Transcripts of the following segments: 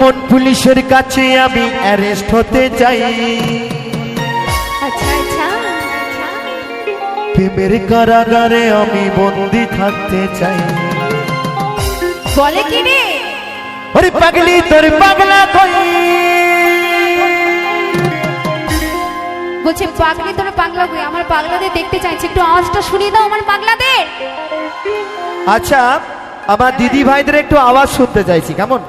মন পুলিশের কাছে আমি অ্যারেস্ট হতে চাই। আচ্ছা আচ্ছা। প্রেমের কারাগারে আমি বন্দি থাকতে চাই। বলে কি রে? ওরে পাগলি তোর পাগলা কই? বলছে পাগলি তোর পাগলা কই? আমার পাগলাদের দেখতে চাইছে। একটু আওয়াজটা শুনিয়ে দাও আমার পাগলাদের। আচ্ছা আমার দিদি ভাইদের একটু আওয়াজ শুনতে চাইছি কেমন?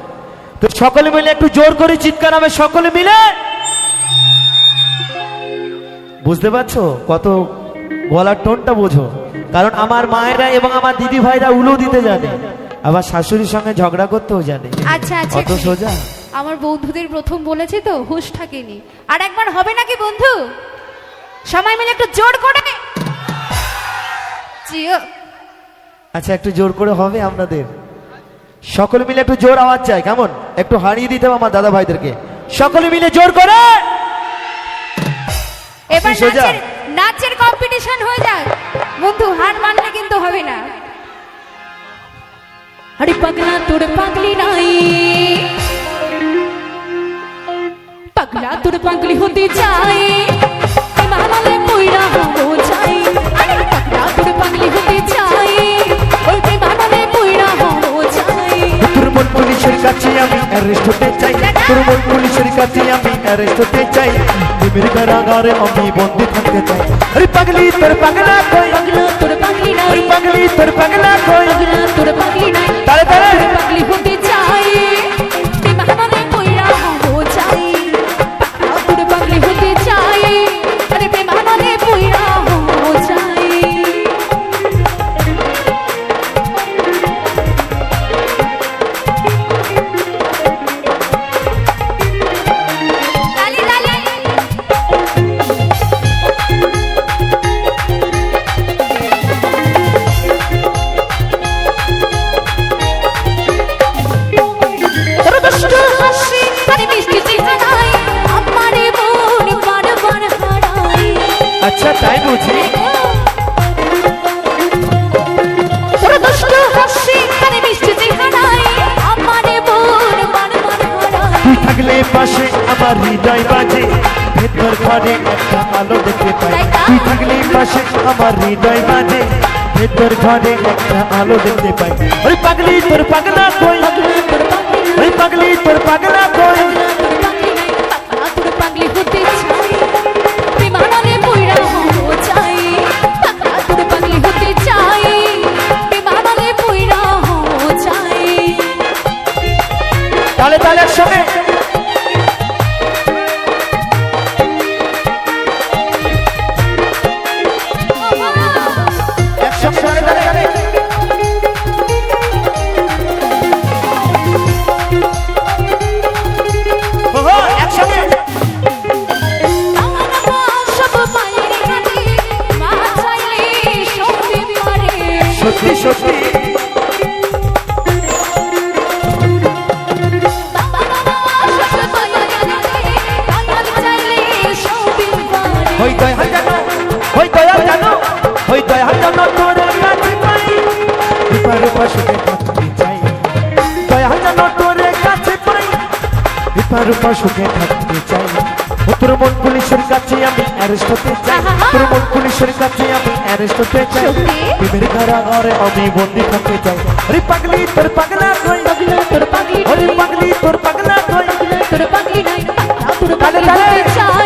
তো সকলে মিলে একটু জোর করে চিৎকার হবে সকলে মিলে। বুঝতে পারছ কত গলার টোনটা বোঝো? কারণ আমার মায়েরা এবং আমার দিদি ভাইরা উলো দিতে জানে আবার শাশুড়ির সঙ্গে ঝগড়া করতেও জানে। আচ্ছা আচ্ছা। অত সোজা? আমার বন্ধুদের প্রথম বলেছে তো হুশ থাকেনি আর একবার হবে নাকি বন্ধু? সবাই মিলে একটু জোর করে। আচ্ছা একটু জোর করে হবে আপনাদের? সকলে মিলে একটু জোর আওয়াজ চাই কেমন? একটু হারিয়ে দিতে আমার দাদা ভাইদেরকে সকলে মিলে জোর করে! এবার নাচের নাচের কম্পিটিশন হয়ে যাক। বন্ধু হার মানলে কিন্তু হবে না। আরে পাগলা তোর পাগলি নাই। পাগলা তোর পাগলি হতে চাই মামালে মইরা অ্যারেস্ট হতে চাই। তোর মন পুলিশের কাছে আমি অ্যারেস্ট হতে চাই। প্রেমের কারাগারে আমি বন্দি থাকতে চাই। হারায় তুই থাকলে পাশে আমার হৃদয় বাজে ভেতর ঘরে একটা আলো দেখতে পাই। তাই তুই থাকলে পাশে আমার হৃদয় বাজে ভেতর ঘরে একটা আলো দেখতে পাই। ওই পাগলি তোর পাগলা কই? ওই পাগলি তোর পাগলা হাতে মা চাইলে সত্যি সত্যি। রূপা রূপা সুখে থাকতে চাই। ও তোর মন পুলিশের কাছে আমি অ্যারেস্ট হতে চাই। তোর মন পুলিশের কাছে আমি অ্যারেস্ট হতে চাই? প্রেমের কারাগারে আমি বন্দি থাকতে চাই। আরে পাগলি তোর পাগলা কই তোর পাগলি আরে পাগলি তোর পাগলা কই তোর পাগলি নাই তোর পাগলি। চাই